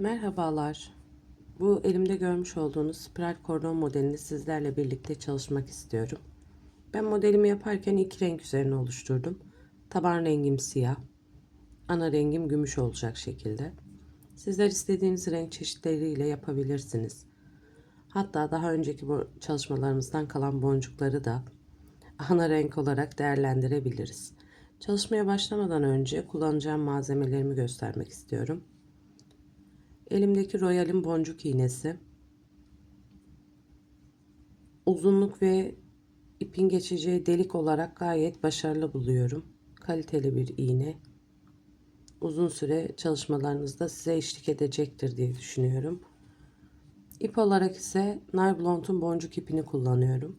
Merhabalar. Bu elimde görmüş olduğunuz spiral kordon modelini sizlerle birlikte çalışmak istiyorum. Ben modelimi yaparken iki renk üzerine oluşturdum. Taban rengim siyah, ana rengim gümüş olacak şekilde. Sizler istediğiniz renk çeşitleriyle yapabilirsiniz. Hatta daha önceki bu çalışmalarımızdan kalan boncukları da ana renk olarak değerlendirebiliriz. Çalışmaya başlamadan önce kullanacağım malzemelerimi göstermek istiyorum. Elimdeki Royal'in boncuk iğnesi. Uzunluk ve ipin geçeceği delik olarak gayet başarılı buluyorum. Kaliteli bir iğne. Uzun süre çalışmalarınızda size eşlik edecektir diye düşünüyorum. İp olarak ise Nylblond'un boncuk ipini kullanıyorum.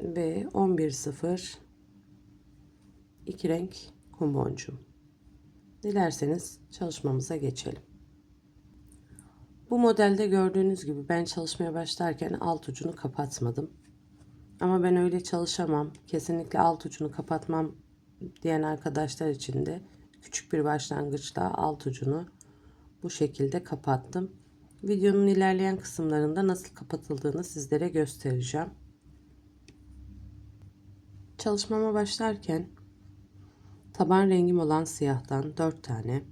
Ve 11.0 iki renk kum boncuğum. Dilerseniz çalışmamıza geçelim. Bu modelde gördüğünüz gibi ben çalışmaya başlarken alt ucunu kapatmadım. Ama ben öyle çalışamam. Kesinlikle alt ucunu kapatmam diyen arkadaşlar için de küçük bir başlangıçta alt ucunu bu şekilde kapattım. Videonun ilerleyen kısımlarında nasıl kapatıldığını sizlere göstereceğim. Çalışmama başlarken Taban rengim olan siyahtan 4 tane.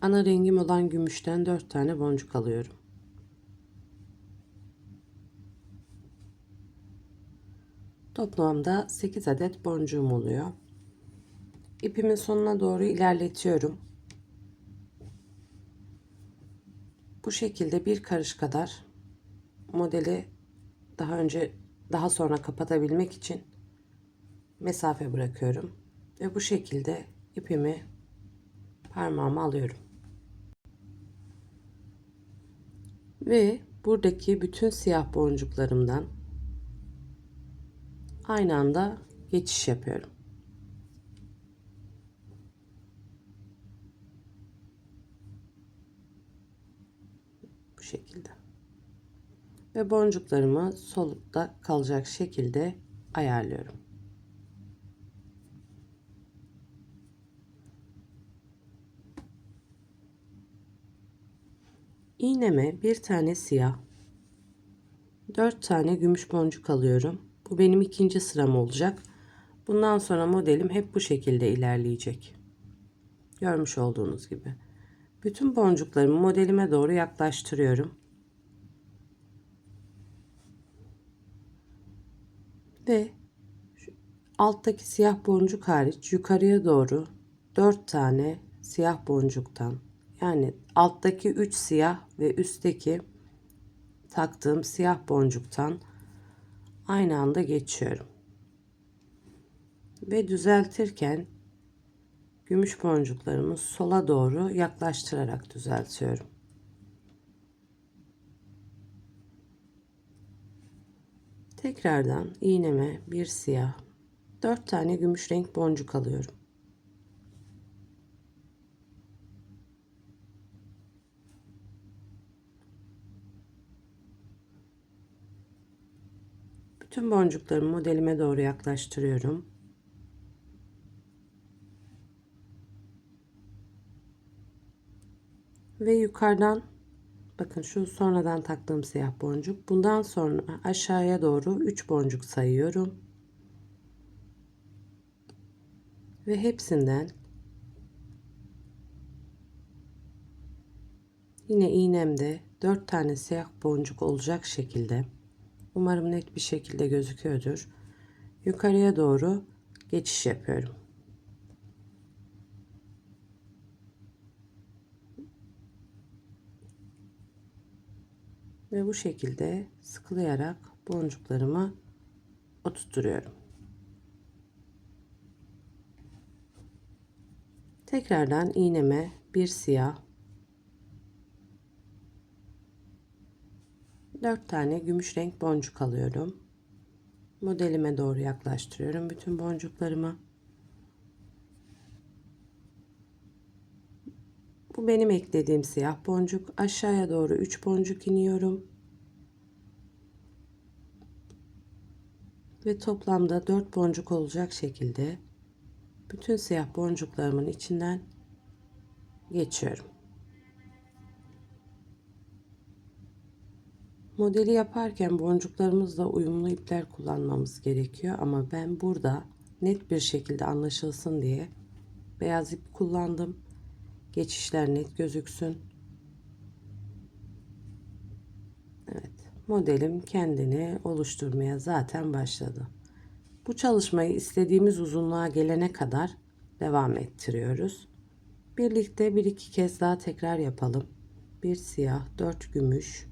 Ana rengim olan gümüşten 4 tane boncuk alıyorum. Toplamda 8 adet boncuğum oluyor. İpimin sonuna doğru ilerletiyorum. Bu şekilde bir karış kadar modeli daha önce daha sonra kapatabilmek için mesafe bırakıyorum. Ve bu şekilde ipimi parmağıma alıyorum. Ve buradaki bütün siyah boncuklarımdan aynı anda geçiş yapıyorum. Bu şekilde. Ve boncuklarımı solda kalacak şekilde ayarlıyorum. İğneme bir tane siyah, dört tane gümüş boncuk alıyorum. Bu benim ikinci sıram olacak. Bundan sonra modelim hep bu şekilde ilerleyecek. Görmüş olduğunuz gibi. Bütün boncuklarımı modelime doğru yaklaştırıyorum. Ve alttaki siyah boncuk hariç yukarıya doğru 4 tane siyah boncuktan yani alttaki 3 siyah ve üstteki taktığım siyah boncuktan aynı anda geçiyorum. Ve düzeltirken gümüş boncuklarımı sola doğru yaklaştırarak düzeltiyorum. Tekrardan iğneme bir siyah, dört tane gümüş renk boncuk alıyorum. Bütün boncuklarımı modelime doğru yaklaştırıyorum. Ve yukarıdan bakın şu sonradan taktığım siyah boncuk. Bundan sonra aşağıya doğru 3 boncuk sayıyorum. Ve hepsinden yine iğnemde 4 tane siyah boncuk olacak şekilde Umarım net bir şekilde gözüküyordur. Yukarıya doğru geçiş yapıyorum. Ve bu şekilde sıkılayarak boncuklarımı oturtuyorum. Tekrardan iğneme bir siyah 4 tane gümüş renk boncuk alıyorum. Modelime doğru yaklaştırıyorum bütün boncuklarımı. Bu benim eklediğim siyah boncuk. Aşağıya doğru 3 boncuk iniyorum. Ve toplamda 4 boncuk olacak şekilde bütün siyah boncuklarımın içinden geçiyorum. Modeli yaparken boncuklarımızla uyumlu ipler kullanmamız gerekiyor ama ben burada net bir şekilde anlaşılsın diye beyaz ip kullandım. Geçişler net gözüksün. Evet, modelim kendini oluşturmaya zaten başladı. Bu çalışmayı istediğimiz uzunluğa gelene kadar devam ettiriyoruz. Birlikte bir iki kez daha tekrar yapalım. Bir siyah, dört gümüş,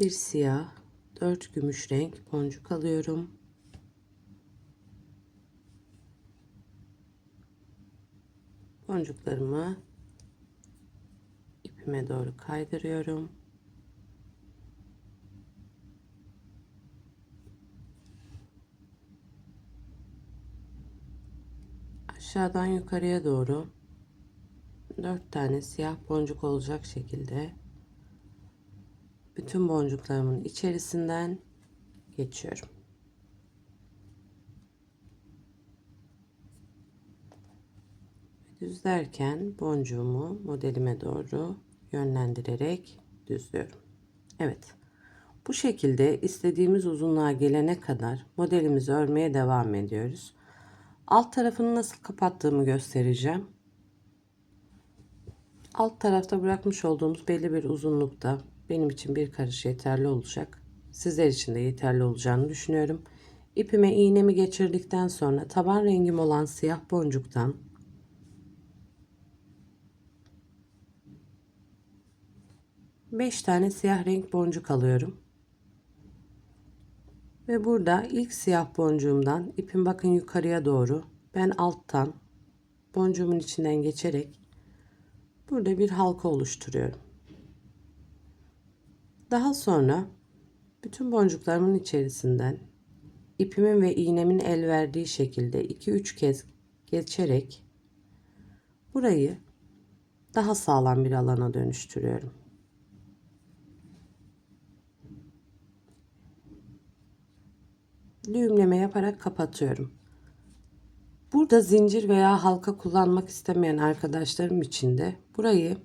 bir siyah, dört gümüş renk boncuk alıyorum. Boncuklarımı ipime doğru kaydırıyorum. Aşağıdan yukarıya doğru dört tane siyah boncuk olacak şekilde bütün boncuklarımın içerisinden geçiyorum. Düzlerken boncuğumu modelime doğru yönlendirerek düzlüyorum. Evet. Bu şekilde istediğimiz uzunluğa gelene kadar modelimizi örmeye devam ediyoruz. Alt tarafını nasıl kapattığımı göstereceğim. Alt tarafta bırakmış olduğumuz belli bir uzunlukta benim için bir karış yeterli olacak. Sizler için de yeterli olacağını düşünüyorum. İpime iğnemi geçirdikten sonra taban rengim olan siyah boncuktan beş tane siyah renk boncuk alıyorum. Ve burada ilk siyah boncuğumdan ipin bakın yukarıya doğru ben alttan boncuğumun içinden geçerek burada bir halka oluşturuyorum. Daha sonra bütün boncuklarımın içerisinden ipimin ve iğnemin el verdiği şekilde 2-3 kez geçerek burayı daha sağlam bir alana dönüştürüyorum. Düğümleme yaparak kapatıyorum. Burada zincir veya halka kullanmak istemeyen arkadaşlarım için de burayı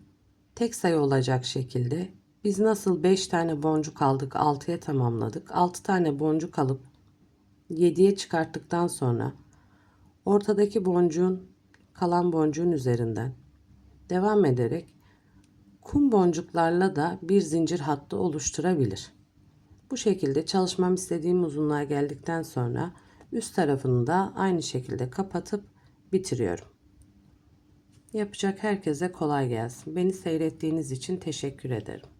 tek sayı olacak şekilde biz nasıl 5 tane boncuk aldık 6'ya tamamladık. 6 tane boncuk alıp 7'ye çıkarttıktan sonra ortadaki boncuğun kalan boncuğun üzerinden devam ederek kum boncuklarla da bir zincir hattı oluşturabilir. Bu şekilde çalışmam istediğim uzunluğa geldikten sonra üst tarafını da aynı şekilde kapatıp bitiriyorum. Yapacak herkese kolay gelsin. Beni seyrettiğiniz için teşekkür ederim.